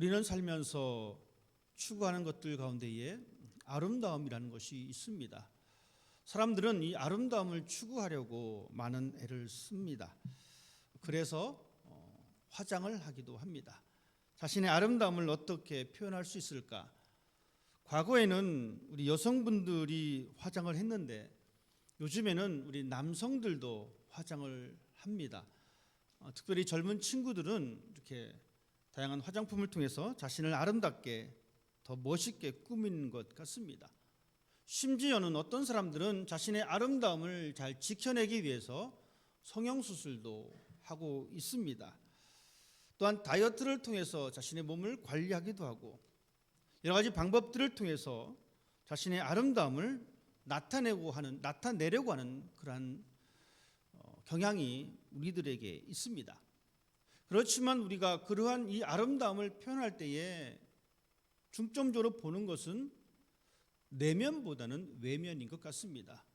우리는 살면서 추구하는 것들 가운데에 아름다움이라는 것이 있습니다. 사람들은 이 아름다움을 추구하려고 많은 애를 씁니다. 그래서 어, 화장을 하기도 합니다. 자신의 아름다움을 어떻게 표현할 수 있을까? 과거에는 우리 여성분들이 화장을 했는데 요즘에는 우리 남성들도 화장을 합니다. 어, 특별히 젊은 친구들은 이렇게 다양한 화장품을 통해서 자신을 아름답게 더 멋있게 꾸미는 것 같습니다. 심지어는 어떤 사람들은 자신의 아름다움을 잘 지켜내기 위해서 성형수술도 하고 있습니다. 또한 다이어트를 통해서 자신의 몸을 관리하기도 하고 여러 가지 방법들을 통해서 자신의 아름다움을 나타내고 하는 나타내려고 하는 그러한 어, 경향이 우리들에게 있습니다. 그렇지만 우리가 그러한 이 아름다움을 표현할 때에 중점적으로 보는 것은 내면보다는 외면인 것 같습니다.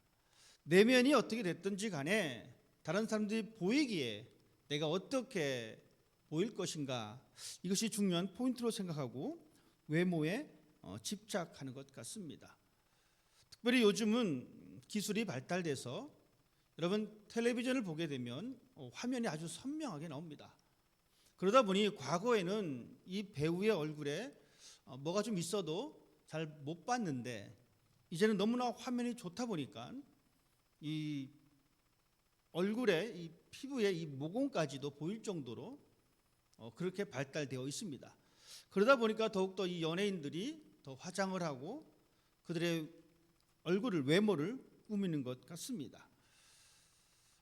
내면이 어떻게 됐든지 간에 다른 사람들이 보이기에 내가 어떻게 보일 것인가 이것이 중요한 포인트로 생각하고 외모에 어, 집착하는 것 같습니다. 특별히 요즘은 기술이 발달돼서 여러분 텔레비전을 보게 되면 어, 화면이 아주 선명하게 나옵니다. 그러다 보니 과거에는 이 배우의 얼굴에 어, 뭐가 좀 있어도 잘 못 봤는데 이제는 너무나 화면이 좋다 보니까 이 얼굴에 이 피부에 이 모공까지도 보일 정도로 어, 그렇게 발달되어 있습니다. 그러다 보니까 더욱더 이 연예인들이 더 화장을 하고 그들의 얼굴을 외모를 꾸미는 것 같습니다.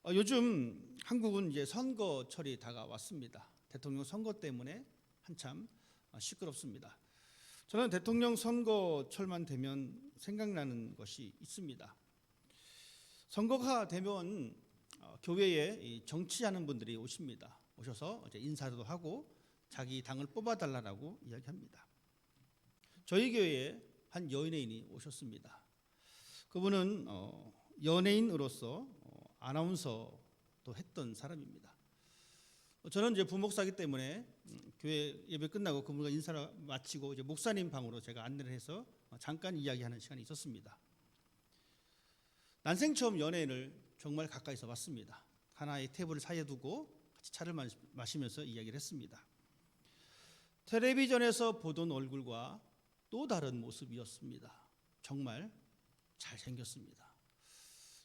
어, 요즘 한국은 이제 선거철이 다가왔습니다. 대통령 선거 때문에 한참 어, 시끄럽습니다. 저는 대통령 선거철만 되면 생각나는 것이 있습니다. 선거가 되면 어, 교회에 이 정치하는 분들이 오십니다. 오셔서 인사도 하고 자기 당을 뽑아달라고 이야기합니다. 저희 교회에 한 연예인이 오셨습니다. 그분은 어, 연예인으로서 어, 아나운서도 했던 사람입니다. 저는 이제 부목사기 때문에 음, 교회 예배 끝나고 그분과 인사를 마치고 이제 목사님 방으로 제가 안내를 해서 어, 잠깐 이야기하는 시간이 있었습니다. 난생 처음 연예인을 정말 가까이서 봤습니다. 하나의 테이블을 사이에 두고 같이 차를 마시면서 이야기를 했습니다. 텔레비전에서 보던 얼굴과 또 다른 모습이었습니다. 정말 잘생겼습니다.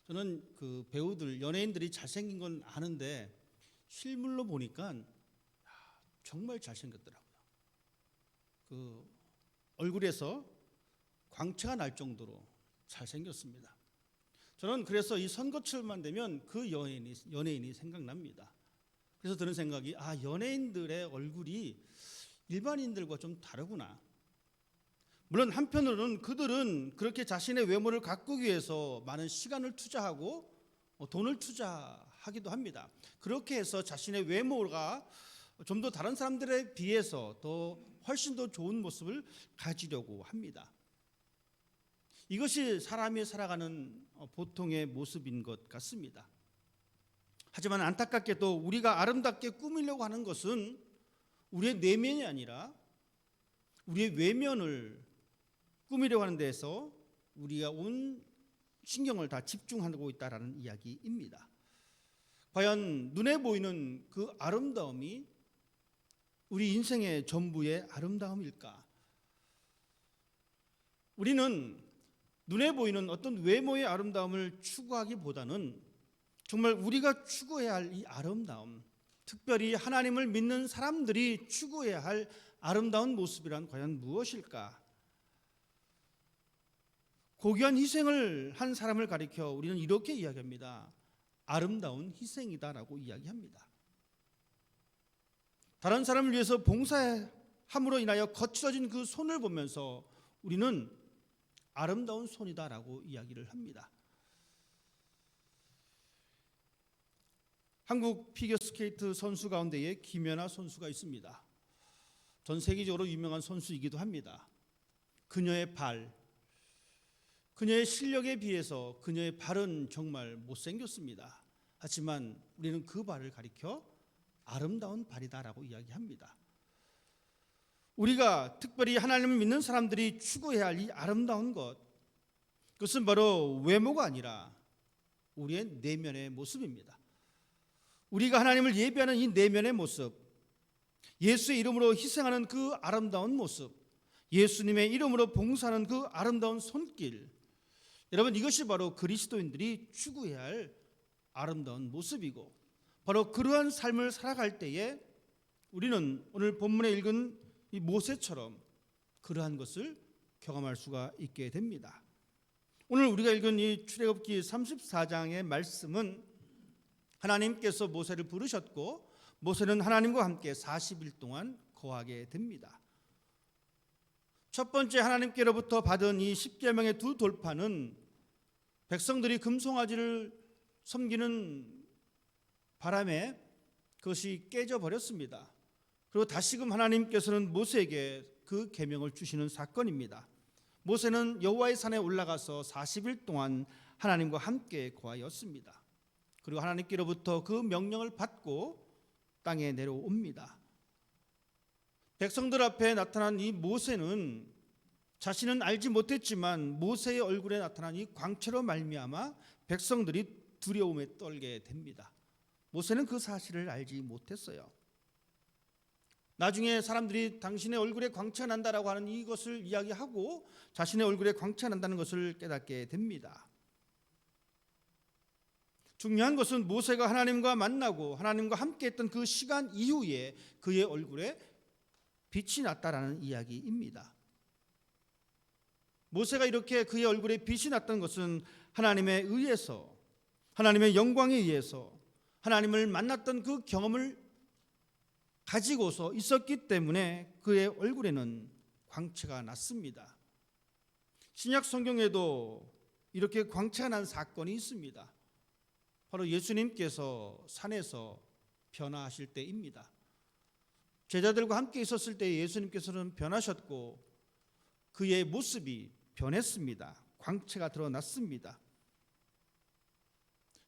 저는 그 배우들, 연예인들이 잘생긴 건 아는데 실물로 보니까 정말 잘생겼더라고요. 그 얼굴에서 광채가 날 정도로 잘생겼습니다. 저는 그래서 이 선거철만 되면 그 연예인이, 연예인이 생각납니다. 그래서 드는 생각이 아 연예인들의 얼굴이 일반인들과 좀 다르구나. 물론 한편으로는 그들은 그렇게 자신의 외모를 가꾸기 위해서 많은 시간을 투자하고 어, 돈을 투자 하기도 합니다. 그렇게 해서 자신의 외모가 좀 더 다른 사람들에 비해서 더 훨씬 더 좋은 모습을 가지려고 합니다. 이것이 사람이 살아가는 어, 보통의 모습인 것 같습니다. 하지만 안타깝게도 우리가 아름답게 꾸미려고 하는 것은 우리의 내면이 아니라 우리의 외면을 꾸미려고 하는 데서 우리가 온 신경을 다 집중하고 있다라는 이야기입니다. 과연 눈에 보이는 그 아름다움이 우리 인생의 전부의 아름다움일까? 우리는 눈에 보이는 어떤 외모의 아름다움을 추구하기보다는 정말 우리가 추구해야 할 이 아름다움, 특별히 하나님을 믿는 사람들이 추구해야 할 아름다운 모습이란 과연 무엇일까? 고귀한 희생을 한 사람을 가리켜 우리는 이렇게 이야기합니다. 아름다운 희생이다라고 이야기합니다. 다른 사람을 위해서 봉사함으로 인하여 거칠어진 그 손을 보면서 우리는 아름다운 손이다라고 이야기를 합니다. 한국 피겨스케이트 선수 가운데에 김연아 선수가 있습니다. 전 세계적으로 유명한 선수이기도 합니다. 그녀의 발, 그녀의 실력에 비해서 그녀의 발은 정말 못생겼습니다. 하지만 우리는 그 발을 가리켜 아름다운 발이다라고 이야기합니다. 우리가 특별히 하나님을 믿는 사람들이 추구해야 할 이 아름다운 것 그것은 바로 외모가 아니라 우리의 내면의 모습입니다. 우리가 하나님을 예배하는 이 내면의 모습, 예수의 이름으로 희생하는 그 아름다운 모습, 예수님의 이름으로 봉사하는 그 아름다운 손길. 여러분 이것이 바로 그리스도인들이 추구해야 할 아름다운 모습이고 바로 그러한 삶을 살아갈 때에 우리는 오늘 본문에 읽은 이 모세처럼 그러한 것을 경험할 수가 있게 됩니다. 오늘 우리가 읽은 이 출애굽기 34장의 말씀은 하나님께서 모세를 부르셨고 모세는 하나님과 함께 40일 동안 거하게 됩니다. 첫 번째 하나님께로부터 받은 이 십계명의 두 돌파는 백성들이 금송아지를 섬기는 바람에 그것이 깨져 버렸습니다. 그리고 다시금 하나님께서는 모세에게 그 계명을 주시는 사건입니다. 모세는 여호와의 산에 올라가서 40일 동안 하나님과 함께 거하였습니다. 그리고 하나님께로부터 그 명령을 받고 땅에 내려옵니다. 백성들 앞에 나타난 이 모세는 자신은 알지 못했지만 모세의 얼굴에 나타난 이 광채로 말미암아 백성들이 두려움에 떨게 됩니다. 모세는 그 사실을 알지 못했어요. 나중에 사람들이 당신의 얼굴에 광채가 난다라고 하는 이것을 이야기하고 자신의 얼굴에 광채가 난다는 것을 깨닫게 됩니다. 중요한 것은 모세가 하나님과 만나고 하나님과 함께 했던 그 시간 이후에 그의 얼굴에 빛이 났다라는 이야기입니다. 모세가 이렇게 그의 얼굴에 빛이 났던 것은 하나님에 의해서 하나님의 영광에 의해서 하나님을 만났던 그 경험을 가지고서 있었기 때문에 그의 얼굴에는 광채가 났습니다. 신약 성경에도 이렇게 광채가 난 사건이 있습니다. 바로 예수님께서 산에서 변화하실 때입니다. 제자들과 함께 있었을 때 예수님께서는 변하셨고 그의 모습이 변했습니다. 광채가 드러났습니다.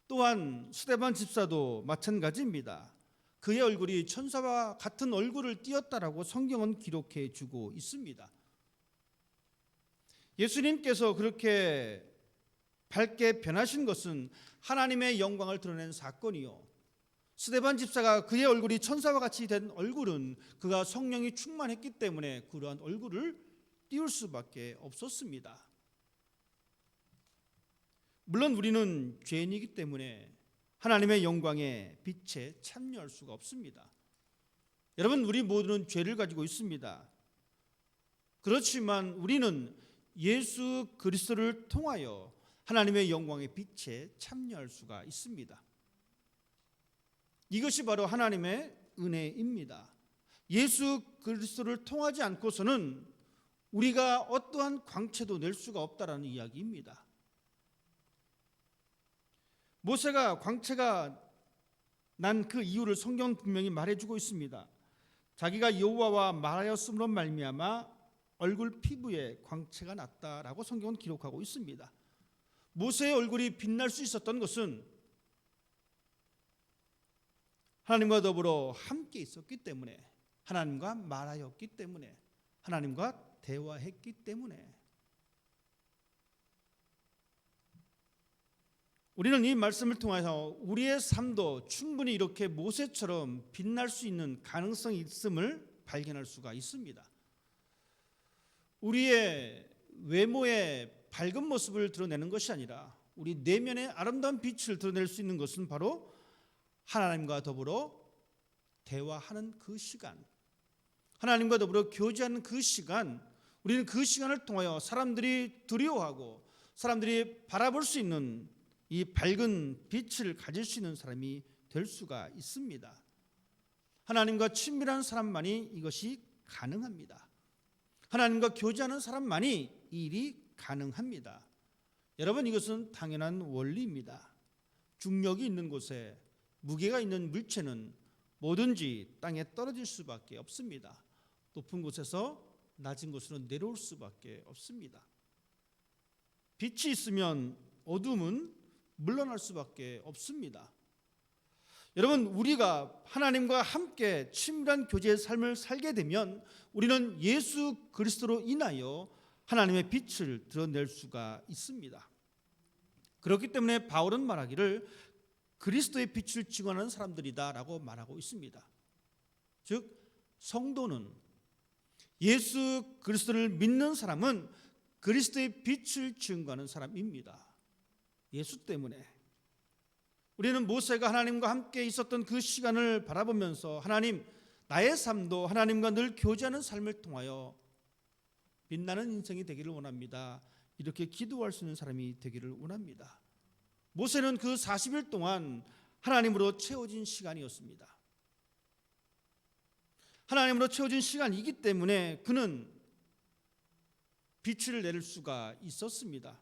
또한 스데반 집사도 마찬가지입니다. 그의 얼굴이 천사와 같은 얼굴을 띄었다라고 성경은 기록해 주고 있습니다. 예수님께서 그렇게 밝게 변하신 것은 하나님의 영광을 드러낸 사건이요. 스데반 집사가 그의 얼굴이 천사와 같이 된 얼굴은 그가 성령이 충만했기 때문에 그러한 얼굴을 띄울 수밖에 없었습니다. 물론 우리는 죄인이기 때문에 하나님의 영광의 빛에 참여할 수가 없습니다. 여러분, 우리 모두는 죄를 가지고 있습니다. 그렇지만 우리는 예수 그리스도를 통하여 하나님의 영광의 빛에 참여할 수가 있습니다. 이것이 바로 하나님의 은혜입니다. 예수 그리스도를 통하지 않고서는 우리가 어떠한 광채도 낼 수가 없다라는 이야기입니다. 모세가 광채가 난 그 이유를 성경 분명히 말해주고 있습니다. 자기가 여호와와 말하였음으로 말미암아 얼굴 피부에 광채가 났다라고 성경은 기록하고 있습니다. 모세의 얼굴이 빛날 수 있었던 것은 하나님과 더불어 함께 있었기 때문에 하나님과 말하였기 때문에 하나님과 대화했기 때문에 우리는 이 말씀을 통해서 우리의 삶도 충분히 이렇게 모세처럼 빛날 수 있는 가능성이 있음을 발견할 수가 있습니다. 우리의 외모의 밝은 모습을 드러내는 것이 아니라 우리 내면의 아름다운 빛을 드러낼 수 있는 것은 바로 하나님과 더불어 대화하는 그 시간, 하나님과 더불어 교제하는 그 시간, 우리는 그 시간을 통하여 사람들이 두려워하고 사람들이 바라볼 수 있는 이 밝은 빛을 가질 수 있는 사람이 될 수가 있습니다. 하나님과 친밀한 사람만이 이것이 가능합니다. 하나님과 교제하는 사람만이 이 일이 가능합니다. 여러분 이것은 당연한 원리입니다. 중력이 있는 곳에 무게가 있는 물체는 뭐든지 땅에 떨어질 수밖에 없습니다. 높은 곳에서 낮은 곳으로 내려올 수밖에 없습니다. 빛이 있으면 어둠은 물러날 수밖에 없습니다. 여러분 우리가 하나님과 함께 친밀한 교제의 삶을 살게 되면 우리는 예수 그리스도로 인하여 하나님의 빛을 드러낼 수가 있습니다. 그렇기 때문에 바울은 말하기를 그리스도의 빛을 증언하는 사람들이다라고 말하고 있습니다. 즉 성도는 예수 그리스도를 믿는 사람은 그리스도의 빛을 증거하는 사람입니다. 예수 때문에 우리는 모세가 하나님과 함께 있었던 그 시간을 바라보면서 하나님 나의 삶도 하나님과 늘 교제하는 삶을 통하여 빛나는 인생이 되기를 원합니다. 이렇게 기도할 수 있는 사람이 되기를 원합니다. 모세는 그 40일 동안 하나님으로 채워진 시간이었습니다. 하나님으로 채워진 시간이기 때문에 그는 빛을 내릴 수가 있었습니다.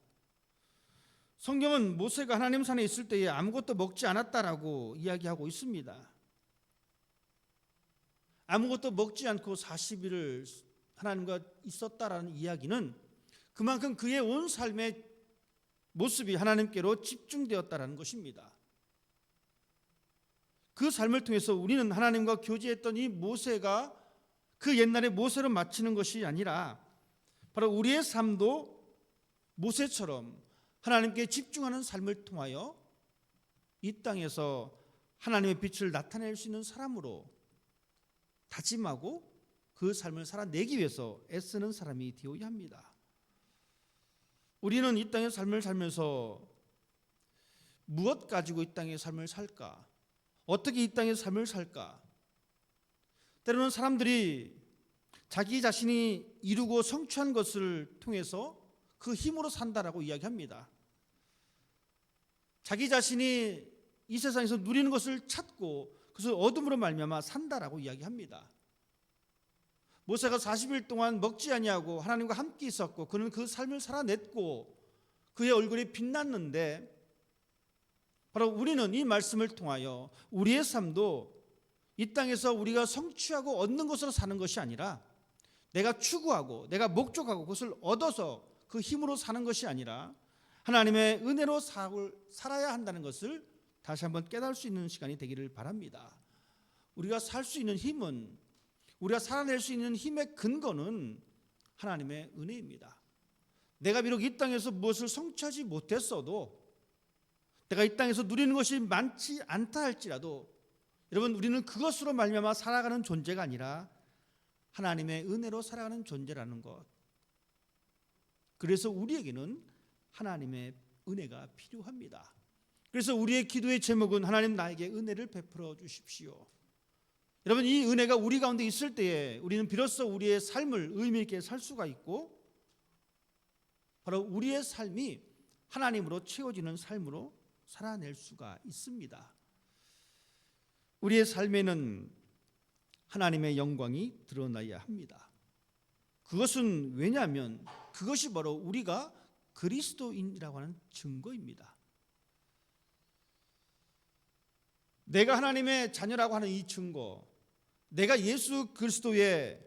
성경은 모세가 하나님 산에 있을 때에 아무것도 먹지 않았다라고 이야기하고 있습니다. 아무것도 먹지 않고 40일을 하나님과 있었다라는 이야기는 그만큼 그의 온 삶의 모습이 하나님께로 집중되었다라는 것입니다. 그 삶을 통해서 우리는 하나님과 교제했던 이 모세가 그 옛날의 모세로 마치는 것이 아니라 바로 우리의 삶도 모세처럼 하나님께 집중하는 삶을 통하여 이 땅에서 하나님의 빛을 나타낼 수 있는 사람으로 다짐하고 그 삶을 살아내기 위해서 애쓰는 사람이 되어야 합니다. 우리는 이 땅의 삶을 살면서 무엇 가지고 이 땅의 삶을 살까? 어떻게 이 땅의 삶을 살까? 때로는 사람들이 자기 자신이 이루고 성취한 것을 통해서 그 힘으로 산다라고 이야기합니다. 자기 자신이 이 세상에서 누리는 것을 찾고 그것을 어둠으로 말미암아 산다라고 이야기합니다. 모세가 40일 동안 먹지 아니하고 하나님과 함께 있었고 그는 그 삶을 살아냈고 그의 얼굴이 빛났는데 바로 우리는 이 말씀을 통하여 우리의 삶도 이 땅에서 우리가 성취하고 얻는 것으로 사는 것이 아니라 내가 추구하고 내가 목적하고 그것을 얻어서 그 힘으로 사는 것이 아니라 하나님의 은혜로 살아야 한다는 것을 다시 한번 깨달을 수 있는 시간이 되기를 바랍니다. 우리가 살 수 있는 힘은 우리가 살아낼 수 있는 힘의 근거는 하나님의 은혜입니다. 내가 비록 이 땅에서 무엇을 성취하지 못했어도 내가 이 땅에서 누리는 것이 많지 않다 할지라도 여러분 우리는 그것으로 말미암아 살아가는 존재가 아니라 하나님의 은혜로 살아가는 존재라는 것. 그래서 우리에게는 하나님의 은혜가 필요합니다. 그래서 우리의 기도의 제목은 하나님 나에게 은혜를 베풀어 주십시오. 여러분 이 은혜가 우리 가운데 있을 때에 우리는 비로소 우리의 삶을 의미 있게 살 수가 있고 바로 우리의 삶이 하나님으로 채워지는 삶으로 살아낼 수가 있습니다. 우리의 삶에는 하나님의 영광이 드러나야 합니다. 그것은 왜냐하면 그것이 바로 우리가 그리스도인이라고 하는 증거입니다. 내가 하나님의 자녀라고 하는 이 증거, 내가 예수 그리스도의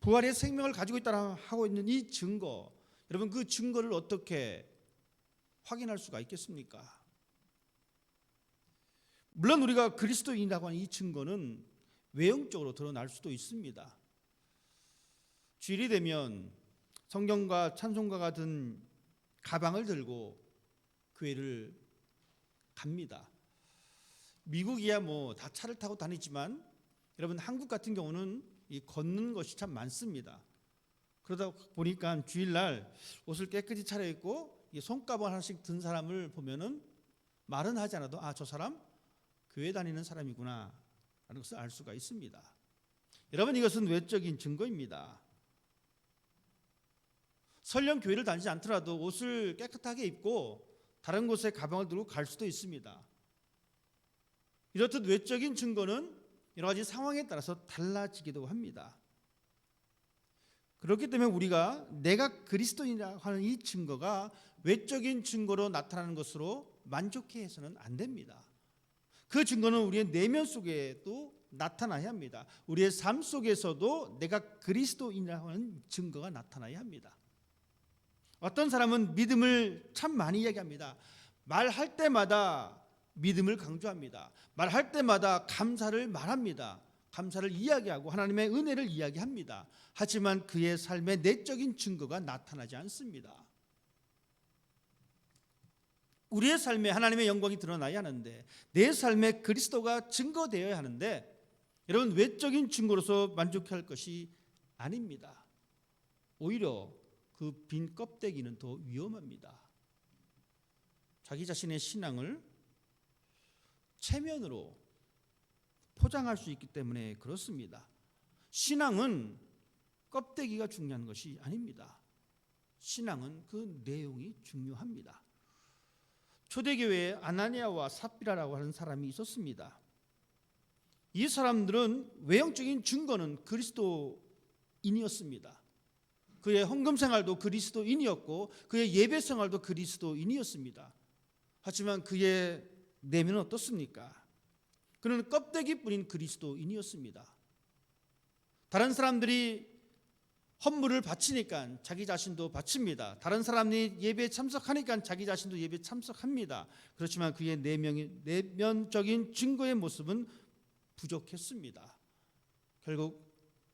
부활의 생명을 가지고 있다 하고 있는 이 증거, 여러분 그 증거를 어떻게 확인할 수가 있겠습니까? 물론 우리가 그리스도인이라고 하는 이 증거는 외형적으로 드러날 수도 있습니다. 주일이 되면 성경과 찬송가 같은 가방을 들고 교회를 갑니다. 미국이야 뭐 다 차를 타고 다니지만 여러분 한국 같은 경우는 이 걷는 것이 참 많습니다. 그러다 보니까 주일날 옷을 깨끗이 차려입고 손가방 하나씩 든 사람을 보면은 말은 하지 않아도 아 저 사람 교회 다니는 사람이구나 라는 것을 알 수가 있습니다. 여러분 이것은 외적인 증거입니다. 설령 교회를 다니지 않더라도 옷을 깨끗하게 입고 다른 곳에 가방을 들고 갈 수도 있습니다. 이렇듯 외적인 증거는 여러 가지 상황에 따라서 달라지기도 합니다. 그렇기 때문에 우리가 내가 그리스도인이라고 하는 이 증거가 외적인 증거로 나타나는 것으로 만족해 해서는 안 됩니다. 그 증거는 우리의 내면 속에도 나타나야 합니다. 우리의 삶 속에서도 내가 그리스도인이라고 하는 증거가 나타나야 합니다. 어떤 사람은 믿음을 참 많이 이야기합니다. 말할 때마다 믿음을 강조합니다. 말할 때마다 감사를 말합니다. 감사를 이야기하고 하나님의 은혜를 이야기합니다. 하지만 그의 삶의 내적인 증거가 나타나지 않습니다. 우리의 삶에 하나님의 영광이 드러나야 하는데 내 삶에 그리스도가 증거되어야 하는데 여러분 외적인 증거로서 만족할 것이 아닙니다. 오히려 그 빈 껍데기는 더 위험합니다. 자기 자신의 신앙을 체면으로 포장할 수 있기 때문에 그렇습니다. 신앙은 껍데기가 중요한 것이 아닙니다. 신앙은 그 내용이 중요합니다. 초대교회에 아나니아와 삽비라라고 하는 사람이 있었습니다. 이 사람들은 외형적인 증거는 그리스도인이었습니다. 그의 헌금 생활도 그리스도인이었고 그의 예배 생활도 그리스도인이었습니다. 하지만 그의 내면은 어떻습니까? 그는 껍데기뿐인 그리스도인이었습니다. 다른 사람들이 헌물을 바치니까 자기 자신도 바칩니다. 다른 사람이 예배에 참석하니까 자기 자신도 예배에 참석합니다. 그렇지만 그의 내면이, 내면적인 증거의 모습은 부족했습니다. 결국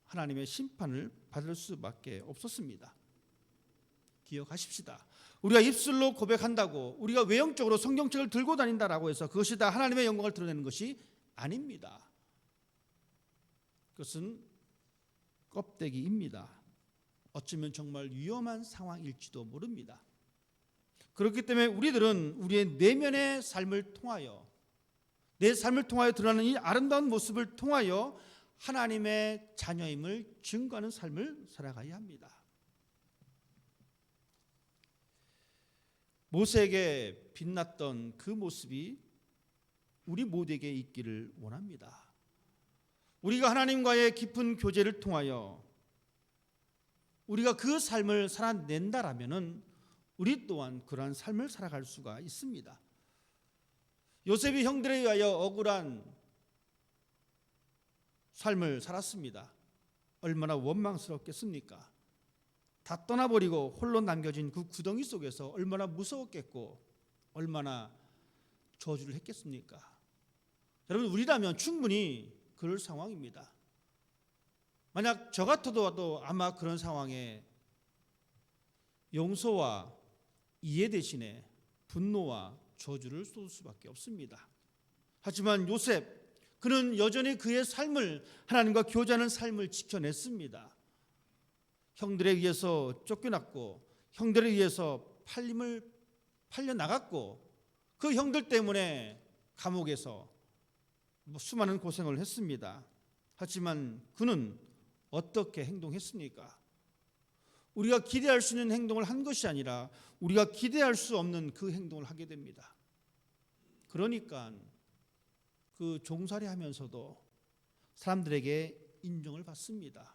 하나님의 심판을 받을 수밖에 없었습니다. 기억하십시다. 우리가 입술로 고백한다고 우리가 외형적으로 성경책을 들고 다닌다라고 해서 그것이 다 하나님의 영광을 드러내는 것이 아닙니다. 그것은 껍데기입니다. 어쩌면 정말 위험한 상황일지도 모릅니다. 그렇기 때문에 우리들은 우리의 내면의 삶을 통하여 내 삶을 통하여 드러나는 이 아름다운 모습을 통하여 하나님의 자녀임을 증거하는 삶을 살아가야 합니다. 모세에게 빛났던 그 모습이 우리 모두에게 있기를 원합니다. 우리가 하나님과의 깊은 교제를 통하여 우리가 그 삶을 살아낸다라면은 우리 또한 그러한 삶을 살아갈 수가 있습니다. 요셉이 형들에 의하여 억울한 삶을 살았습니다. 얼마나 원망스럽겠습니까? 다 떠나버리고 홀로 남겨진 그 구덩이 속에서 얼마나 무서웠겠고 얼마나 저주를 했겠습니까? 여러분 우리라면 충분히 그럴 상황입니다. 만약 저 같아도 아마 그런 상황에 용서와 이해 대신에 분노와 저주를 쏟을 수밖에 없습니다. 하지만 요셉 그는 여전히 그의 삶을 하나님과 교제하는 삶을 지켜냈습니다. 형들에 의해서 쫓겨났고 형들에 의해서 팔림을 팔려 나갔고 그 형들 때문에 감옥에서 뭐 수많은 고생을 했습니다. 하지만 그는 어떻게 행동했습니까? 우리가 기대할 수 있는 행동을 한 것이 아니라 우리가 기대할 수 없는 그 행동을 하게 됩니다. 그러니까 그 종살이 하면서도 사람들에게 인정을 받습니다.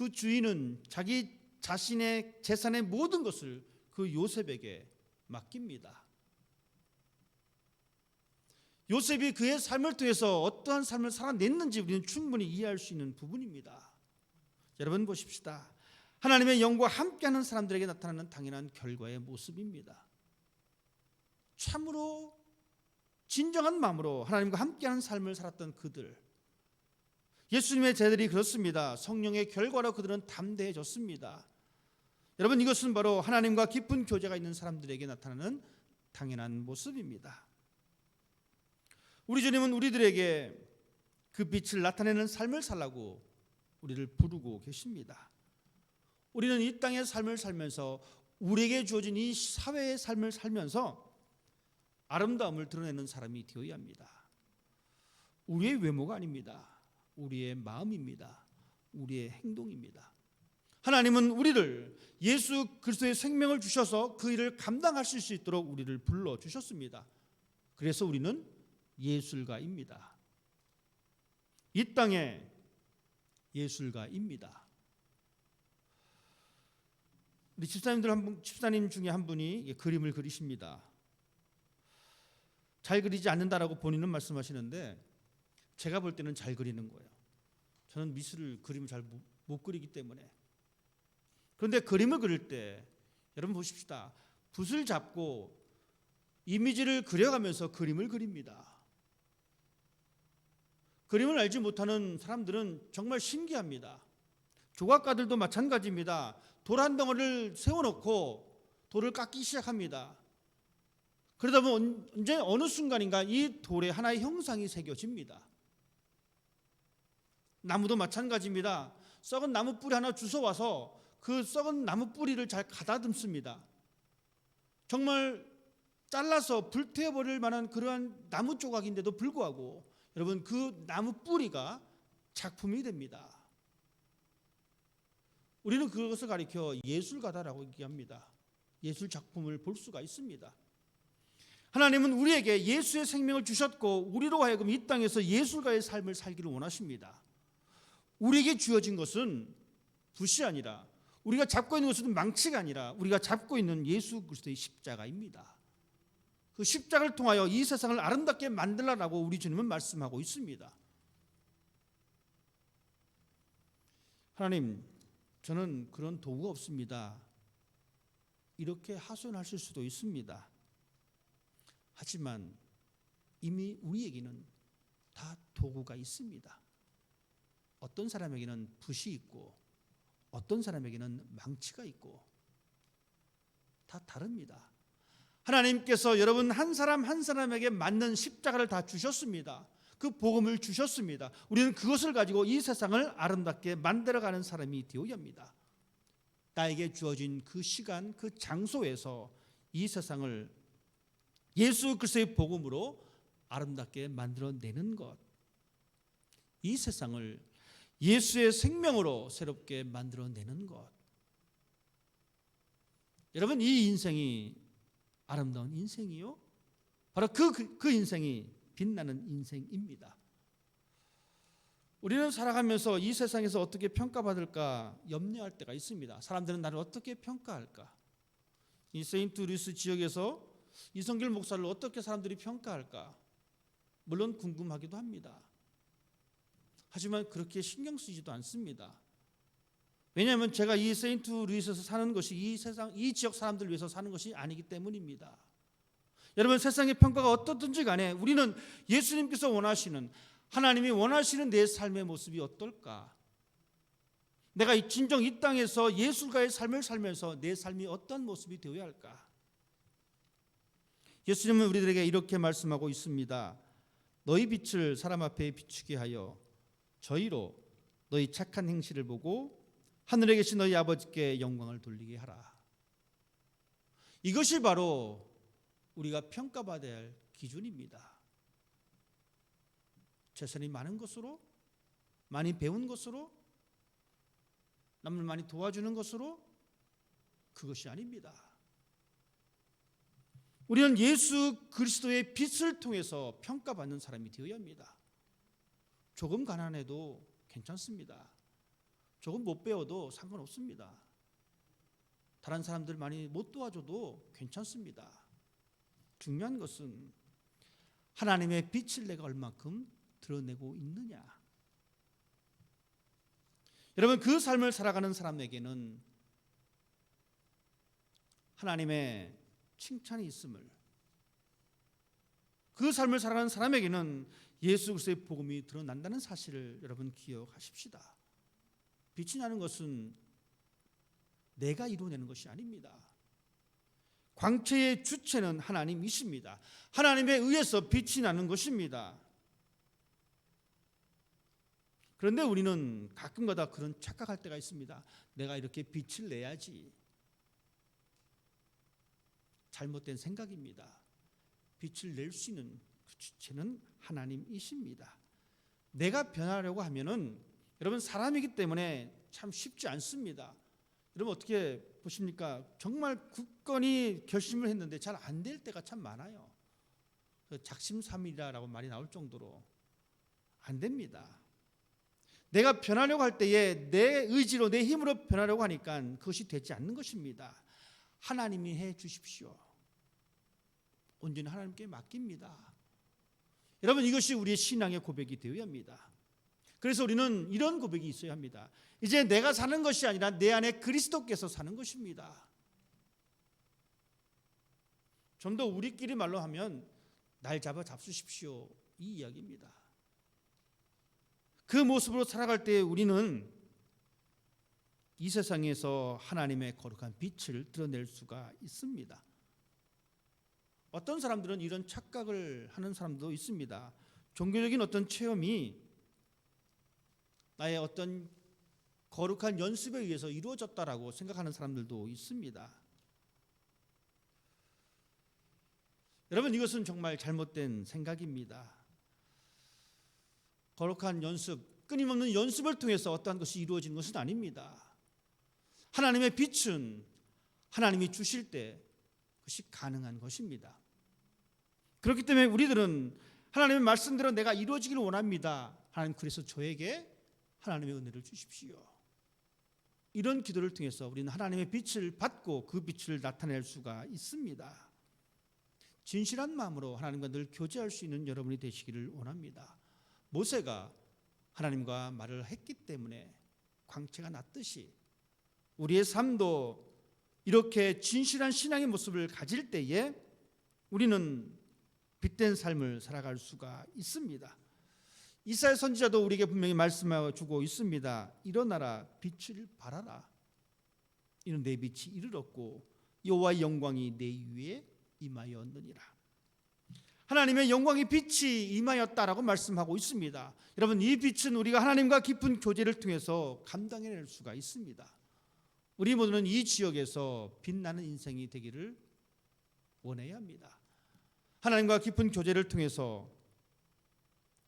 그 주인은 자기 자신의 재산의 모든 것을 그 요셉에게 맡깁니다. 요셉이 그의 삶을 통해서 어떠한 삶을 살아냈는지 우리는 충분히 이해할 수 있는 부분입니다. 여러분 보십시다. 하나님의 영과 함께하는 사람들에게 나타나는 당연한 결과의 모습입니다. 참으로 진정한 마음으로 하나님과 함께하는 삶을 살았던 그들. 예수님의 제들이 그렇습니다. 성령의 결과로 그들은 담대해졌습니다. 여러분 이것은 바로 하나님과 깊은 교제가 있는 사람들에게 나타나는 당연한 모습입니다. 우리 주님은 우리들에게 그 빛을 나타내는 삶을 살라고 우리를 부르고 계십니다. 우리는 이 땅의 삶을 살면서 우리에게 주어진 이 사회의 삶을 살면서 아름다움을 드러내는 사람이 되어야 합니다. 우리의 외모가 아닙니다. 우리의 마음입니다. 우리의 행동입니다. 하나님은 우리를 예수 그리스도의 생명을 주셔서 그 일을 감당하실 수 있도록 우리를 불러 주셨습니다. 그래서 우리는 예술가입니다. 이 땅에 예술가입니다. 우리 집사님들 한 분, 집사님 중에 한 분이 그림을 그리십니다. 잘 그리지 않는다라고 본인은 말씀하시는데 제가 볼 때는 잘 그리는 거예요. 저는 미술을 그림을 잘 못 그리기 때문에 그런데 그림을 그릴 때 여러분 보십시다. 붓을 잡고 이미지를 그려가면서 그림을 그립니다. 그림을 알지 못하는 사람들은 정말 신기합니다. 조각가들도 마찬가지입니다. 돌 한 덩어리를 세워놓고 돌을 깎기 시작합니다. 그러다 보면 언제 어느 순간인가 이 돌에 하나의 형상이 새겨집니다. 나무도 마찬가지입니다. 썩은 나무 뿌리 하나 주워 와서 그 썩은 나무 뿌리를 잘 가다듬습니다. 정말 잘라서 불태워 버릴 만한 그러한 나무 조각인데도 불구하고 여러분 그 나무 뿌리가 작품이 됩니다. 우리는 그것을 가리켜 예술가다라고 얘기합니다. 예술 작품을 볼 수가 있습니다. 하나님은 우리에게 예수의 생명을 주셨고 우리로 하여금 이 땅에서 예술가의 삶을 살기를 원하십니다. 우리에게 주어진 것은 붓이 아니라 우리가 잡고 있는 것은 망치가 아니라 우리가 잡고 있는 예수 그리스도의 십자가입니다. 그 십자가를 통하여 이 세상을 아름답게 만들라라고 우리 주님은 말씀하고 있습니다. 하나님, 저는 그런 도구가 없습니다. 이렇게 하소연하실 수도 있습니다. 하지만 이미 우리에게는 다 도구가 있습니다. 어떤 사람에게는 붓이 있고 어떤 사람에게는 망치가 있고 다 다릅니다. 하나님께서 여러분 한 사람 한 사람에게 맞는 십자가를 다 주셨습니다. 그 복음을 주셨습니다. 우리는 그것을 가지고 이 세상을 아름답게 만들어가는 사람이 되어야 합니다. 나에게 주어진 그 시간, 그 장소에서 이 세상을 예수 그리스도의 복음으로 아름답게 만들어내는 것. 이 세상을 예수의 생명으로 새롭게 만들어내는 것. 여러분 이 인생이 아름다운 인생이요. 바로 그, 그, 그 인생이 빛나는 인생입니다. 우리는 살아가면서 이 세상에서 어떻게 평가받을까 염려할 때가 있습니다. 사람들은 나를 어떻게 평가할까? 이 세인트 루이스 지역에서 이성길 목사를 어떻게 사람들이 평가할까? 물론 궁금하기도 합니다. 하지만 그렇게 신경 쓰지도 않습니다. 왜냐하면 제가 이 세인트 루이스에서 사는 것이 이 세상 이 지역 사람들 위해서 사는 것이 아니기 때문입니다. 여러분 세상의 평가가 어떻든지 간에 우리는 예수님께서 원하시는 하나님이 원하시는 내 삶의 모습이 어떨까? 내가 진정 이 땅에서 예술가의 삶을 살면서 내 삶이 어떤 모습이 되어야 할까? 예수님은 우리들에게 이렇게 말씀하고 있습니다. 너희 빛을 사람 앞에 비추게 하여 저희로 너희 착한 행실을 보고 하늘에 계신 너희 아버지께 영광을 돌리게 하라. 이것이 바로 우리가 평가받아야 할 기준입니다. 재산이 많은 것으로, 많이 배운 것으로, 남을 많이 도와주는 것으로 그것이 아닙니다. 우리는 예수 그리스도의 빛을 통해서 평가받는 사람이 되어야 합니다. 조금 가난해도 괜찮습니다. 조금 못 배워도 상관없습니다. 다른 사람들 많이 못 도와줘도 괜찮습니다. 중요한 것은 하나님의 빛을 내가 얼마큼 드러내고 있느냐. 여러분 그 삶을 살아가는 사람에게는 하나님의 칭찬이 있음을 그 삶을 살아가는 사람에게는 예수 그리스도의 복음이 드러난다는 사실을 여러분 기억하십시다. 빛이 나는 것은 내가 이루어내는 것이 아닙니다. 광채의 주체는 하나님이십니다. 하나님에 의해서 빛이 나는 것입니다. 그런데 우리는 가끔가다 그런 착각할 때가 있습니다. 내가 이렇게 빛을 내야지. 잘못된 생각입니다. 빛을 낼 수 있는 그 주체는 하나님이십니다. 내가 변하려고 하면은 여러분 사람이기 때문에 참 쉽지 않습니다. 여러분 어떻게 보십니까? 정말 굳건히 결심을 했는데 잘 안 될 때가 참 많아요. 작심삼일이라고 말이 나올 정도로 안 됩니다. 내가 변하려고 할 때에 내 의지로 내 힘으로 변하려고 하니까 그것이 되지 않는 것입니다. 하나님이 해 주십시오. 온전히 하나님께 맡깁니다. 여러분 이것이 우리의 신앙의 고백이 되어야 합니다. 그래서 우리는 이런 고백이 있어야 합니다. 이제 내가 사는 것이 아니라 내 안에 그리스도께서 사는 것입니다. 좀 더 우리끼리 말로 하면 날 잡아 잡수십시오. 이 이야기입니다. 그 모습으로 살아갈 때 우리는 이 세상에서 하나님의 거룩한 빛을 드러낼 수가 있습니다. 어떤 사람들은 이런 착각을 하는 사람도 있습니다. 종교적인 어떤 체험이 나의 어떤 거룩한 연습에 의해서 이루어졌다라고 생각하는 사람들도 있습니다. 여러분 이것은 정말 잘못된 생각입니다. 거룩한 연습, 끊임없는 연습을 통해서 어떠한 것이 이루어지는 것은 아닙니다. 하나님의 빛은 하나님이 주실 때 그것이 가능한 것입니다. 그렇기 때문에 우리들은 하나님의 말씀대로 내가 이루어지기를 원합니다. 하나님 그래서 저에게 하나님의 은혜를 주십시오. 이런 기도를 통해서 우리는 하나님의 빛을 받고 그 빛을 나타낼 수가 있습니다. 진실한 마음으로 하나님과 늘 교제할 수 있는 여러분이 되시기를 원합니다. 모세가 하나님과 말을 했기 때문에 광채가 났듯이 우리의 삶도 이렇게 진실한 신앙의 모습을 가질 때에 우리는 빛된 삶을 살아갈 수가 있습니다. 이사야 선지자도 우리에게 분명히 말씀하고 주고 있습니다. 일어나라 빛을 발하라. 이는 내 빛이 이르렀고 여호와의 영광이 내 위에 임하였느니라. 하나님의 영광의 빛이 임하였다라고 말씀하고 있습니다. 여러분 이 빛은 우리가 하나님과 깊은 교제를 통해서 감당해낼 수가 있습니다. 우리 모두는 이 지역에서 빛나는 인생이 되기를 원해야 합니다. 하나님과 깊은 교제를 통해서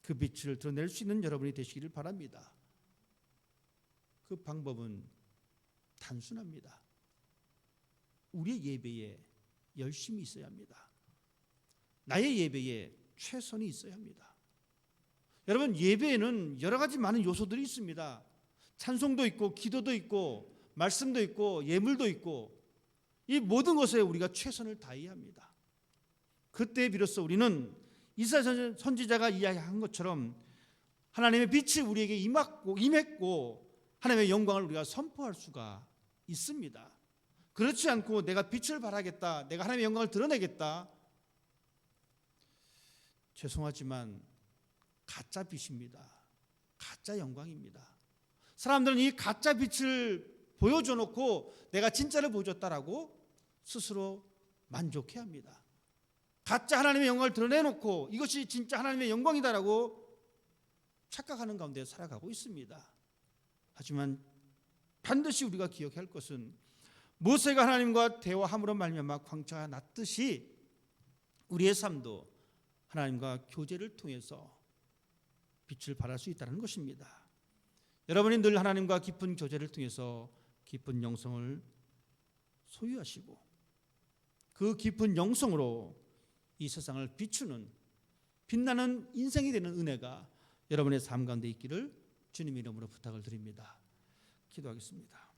그 빛을 드러낼 수 있는 여러분이 되시기를 바랍니다. 그 방법은 단순합니다. 우리의 예배에 열심히 있어야 합니다. 나의 예배에 최선이 있어야 합니다. 여러분 예배에는 여러 가지 많은 요소들이 있습니다. 찬송도 있고 기도도 있고 말씀도 있고 예물도 있고 이 모든 것에 우리가 최선을 다해야 합니다. 그때 비로소 우리는 이사야 선지자가 이야기한 것처럼 하나님의 빛이 우리에게 임했고 임했고 하나님의 영광을 우리가 선포할 수가 있습니다. 그렇지 않고 내가 빛을 발하겠다. 내가 하나님의 영광을 드러내겠다. 죄송하지만 가짜 빛입니다. 가짜 영광입니다. 사람들은 이 가짜 빛을 보여줘 놓고 내가 진짜를 보여줬다라고 스스로 만족해 합니다. 가짜 하나님의 영광을 드러내놓고 이것이 진짜 하나님의 영광이다라고 착각하는 가운데 살아가고 있습니다. 하지만 반드시 우리가 기억해야 할 것은 모세가 하나님과 대화함으로 말미암아 광채가 났듯이 우리의 삶도 하나님과 교제를 통해서 빛을 발할 수 있다는 것입니다. 여러분이 늘 하나님과 깊은 교제를 통해서 깊은 영성을 소유하시고 그 깊은 영성으로 이 세상을 비추는 빛나는 인생이 되는 은혜가 여러분의 삶 가운데 있기를 주님 이름으로 부탁을 드립니다. 기도하겠습니다.